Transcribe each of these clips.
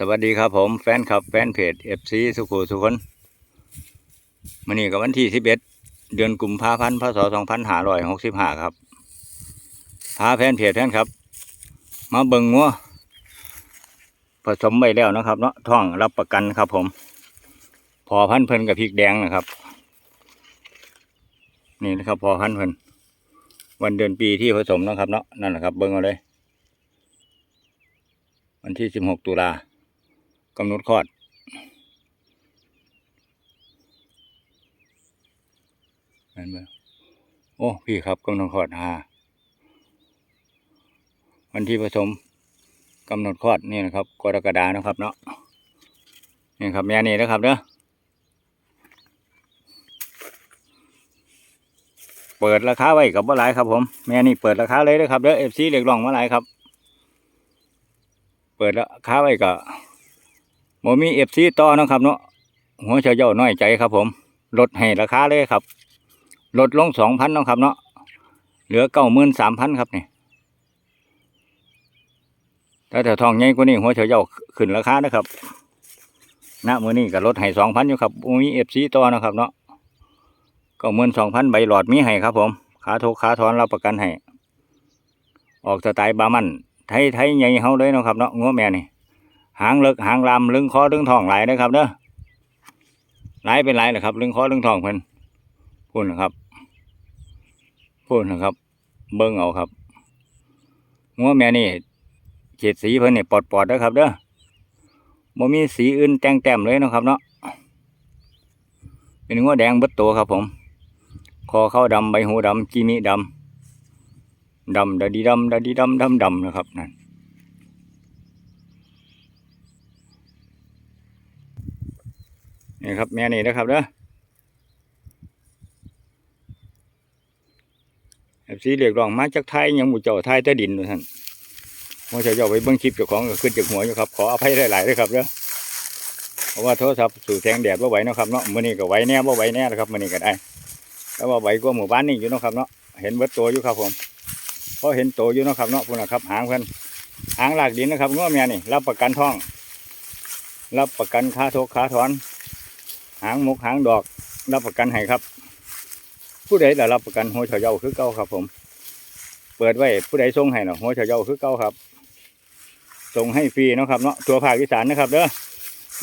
สวัสดีครับผมแฟนคลับแฟนเพจเอฟซีสุขุสุคนมันนี่กับวันที่สิบเอ็ดเดือนกุมภาพันธ์พศสองพันห้าร้อยหกสิบห้าครับ พาแฟนเพจแฟนครับ มาเบิ่งงัวผสมไปแล้วนะครับเนาะท่องรับประกันครับผม พอพันเพลินกับพริกแดงนะครับ นี่นะครับพอพันเพลินวันเดือนปีที่ผสมนะครับเนาะนั่นแหละครับเบิ่งเอาเลย วันที่สิบหกตุลา กำหนดคลอดเห็นไหมโอ้ พี่ครับกำหนดคลอดหาวันที่ผสมกำหนดคลอดนี่นะครับกรกฎานะครับเนาะนี่ครับแม่นี่นะครับเนาะเปิดราคาไว้กับว่าหลายครับผมแม่นี่เปิดราคาเลยนะครับเด้อเอฟซีเรียกร้องมาหลายครับ เปิดราคาไว้กับ โมมีเอฟซีต่อนะครับเนาะหัวเฉาเย่าน้อยใจครับ ผมลดให้ราคาเลยครับลดลงสองพันนะครับ เนาะเหลือเก้าหมื่นสามพันครับนี่แต่ถ้าทองใหญ่กว่านี้หัวเฉาเย่าขึ้นราคานะครับณมือนี้ก็ลดให้สองพันอยู่ครับบมีเอฟซีต่อนะครับ เนาะเก้าหมื่นสองพันใบหลอดมีให้ครับ ผมขาโทกขาถอนรับประกันให้ออกสไตล์บามันไทยไทยใหญ่เฮาเลยนะครับเนาะงัวแม่นี่ หางเลิกหางลำลึงคอลึงทองไหลนะครับเด้อไหลเป็นไหลนะครับลึงคอลึงทองเพิ่นพูดนะครับพูดนะครับ เบิ้งเอาครับงัวแม่นี่เฉดสีเพิ่นนี่ปอดปอดๆนะครับเด้อบ่มีสีอื่นแต่งแต้มเลยนะครับเนาะเป็นงัวแดงเบิดตัวครับ ผม คอเข้าดำใบหูดำกีมีดำดำดาดีดำดาดีดำดำดำนะครับนั่น นี่ครับแม่นี่นะครับเด้อเอฟซีเรียกร้องมาจากไทยยังหมู่เจ้าไทยใต้ดินด้วยท่านว่าจะเจ้าไปเบิ้งคลิปเจ้าของก็ขึ้นจากหัวอยู่ครับขออภัยหลายๆด้วยครับเด้อเพราะว่าโทรศัพท์สู่แสงแดดว่าไหวนะครับเนาะมื้อนี้ก็ไหวแน่ว่าไหวแน่นะครับมื้อนี้ก็ได้แล้วว่าไหวกว่าหมู่บ้านนี่อยู่นะครับเนาะเห็นเบิดตัวอยู่ครับผมเพราะเห็นตัวอยู่นะครับเนาะพุ่นนะครับหางเพิ่อนหางหลากดินนะครับง้อแม่นี่รับประกันท่อง รับประกันค่าโทกค่าถอน หางมุกหางดอกรับประกันให้ครับ ผู้ใดได้รับประกันหัวเฉาเยาคือเก่าครับผม เปิดไว้ผู้ใดส่งให้เนาะหัวเฉาเยาคือเก่าครับส่งให้ฟรีนะครับเนาะตัวภาคอีสานนะครับเด้อ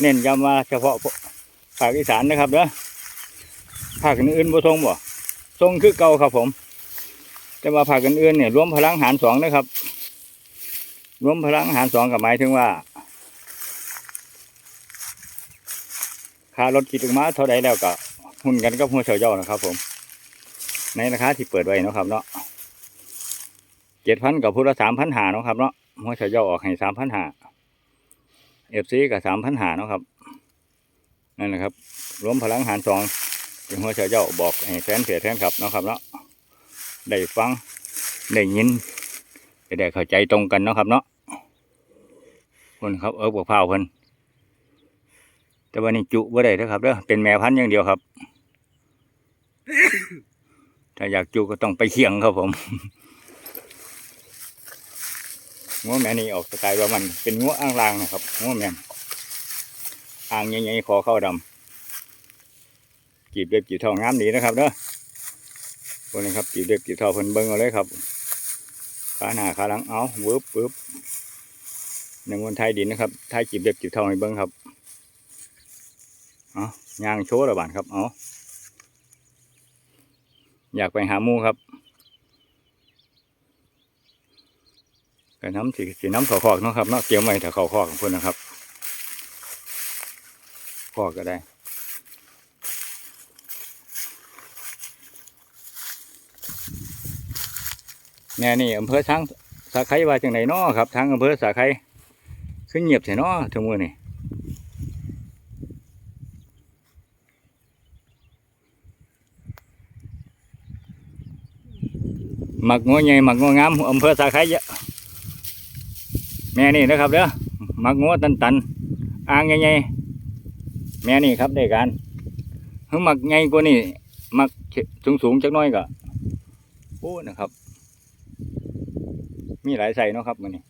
เน้นย้ำว่าเฉพาะภาคอีสานนะครับเด้อภาคอื่นๆบ่ส่งบ่ส่งคือเก่าครับผม แต่ว่าภาคอื่นๆเนี่ยรวมพลังหารสองนะครับ รวมพลังหารสองกับหมายถึงว่า ค่ารถกิจมาเท่าใดแล้วก็หุ่นกันกับหัวเฉาเย้านะครับ ผม ในราคาที่เปิดไว้นะครับ เนาะเจ็ดพันกับพุทธสามพันหานะครับ เนาะหัวเฉาเย่าออกให้สามพันหาเอฟซีกับสามพันหานะครับนั่นแหละครับ รวมพลังหารสองเป็นหัวเฉาเย่าบอกให้แฟนเพจแฟนครับนะครับเนาะได้ฟังได้ยินจะได้เข้าใจตรงกันนะครับ เนาะคนครับเออบอกพร้าเพิ่น แต่วันนี้จุบ่ได้เด้อครับเด้อเป็นแม่พันธุ์อย่างเดียวครับ ถ้าอยากจูก็ต้องไปเคียงครับผมงัวแม่นี่ออกสไตล์ว่ามันเป็นงัวอ่างลางนะครับงัวแม่อ่างใหญ่ๆคอเข้าดำจีบเล็บจีบเท่างามดีนะครับเด้อคนนี้ครับจีบเล็บจีบเท่าเพิ่นเบิ้งเอาเลยครับขาหน้าขาหลังเอาวืบวืบในมวนไทยดินนะครับไทยจีบเล็บจีบเท่าให้เบิ้งครับ เอายางโชว์ระบาดครับ เอาอยากไปหาหมูครับก็น้ำสีสีน้ำเขาคอกนะครับเนาะเกี่ยวไว้ถ้าเขาคอกของเพื่อนนะครับคอกก็ได้แน่นี่อำเภอช้างสาไคว่าจังไหนนาะครับทางอำเภอสาไครขึ้นเงียบใช่นาะทั้งมือนี่ หมักงัวใหญ่หมักงัวงามอำเภอสาไครเยอะแม่นี่นะครับเด้อหมักงัวตันตันอ่างใหญ่ๆแม่นี่ครับได้การถ้าหมักใหญ่กว่านี่หมักสูงสูงๆจักน้อยก็โอ้นะครับ มีหลายใส่เนาะครับมันนี่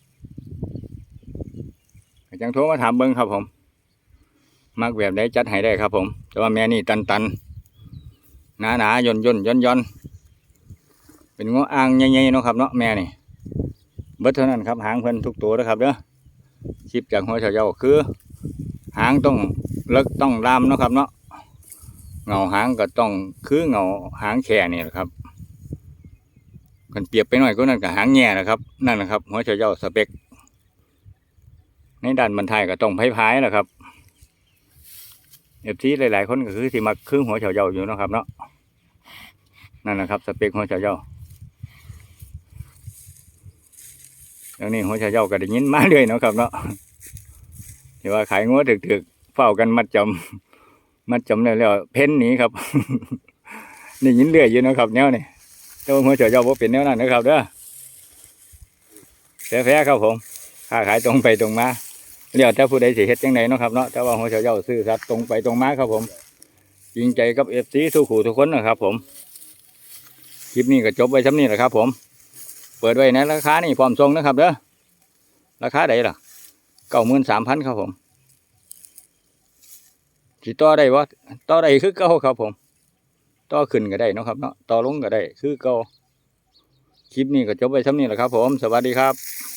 จังโทรมาถามเบิ่งครับผมมักแบบใดจัดให้ได้ครับผม แต่ว่าแม่นี่ตันตันหนาหนาๆย่นย่นย่นย่น เป็นงออ่างใหญ่ๆเนาะครับเนาะแม่นี่เบิดเท่านั้นครับหางเพิ่นทุกตัวนะครับเด้อคลิปจากหัวเฉาเยาคือ หางต้องเลิกต้องลามเนาะครับเนาะเงาหางก็ต้องคือเงาหางแค่นี่แหละครับกันเปรียบไปหน่อยก็นั่นกับหางแง่นะครับ นั่นนะครับหัวเฉาเยาสเปกในด้านบรรทายก็ต้องไพ่พายแหละครับเอฟซีหลายๆคนก็คือที่มาคือหัวเฉาเยาอยู่นะครับเนาะนั่นนะครับสเปกหัวเฉาเยา แล้วนี่หัวเฉาเยาก็ได้ยินมาเรื่อยเนาะครับเนาะที่ว่าขายงัวถึกๆเฝ้ากันมัดจำมัดจำแล้วแล้วเพ้นหนีครับนี่ยินเรื่อยอยู่นะครับแนวนี่แต่ว่าหัวเฉาเยาบ่เป็นแนวนั้นนะครับเด้อแพ้ๆครับผมค้าขายตรงไปตรงมาเดี๋ยวแต่ผู้ใดสิเฮ็ดจังไดเนาะครับเนาะแต่ว่าหัวเฉาเยาซื่อสัตย์ตรงไปตรงมาครับผมจริงใจกับเอฟซีทุกขู่ทุกคนนะครับผมคลิปนี้ก็จบไว้ซ้ำนี้แหละครับผม เปิดไว้นะราคานี่พร้อมทรงนะครับเด้อราคาใดล่ะเก้าหมื่นสามพันครับผมสิต่อได้วะต่อได้คือเก้าครับผมต่อขึ้นก็ได้นะครับเนาะต่อลงก็ได้คือเก้าคลิปนี้ก็จบไปทั้งนี้แหละครับผม สวัสดีครับ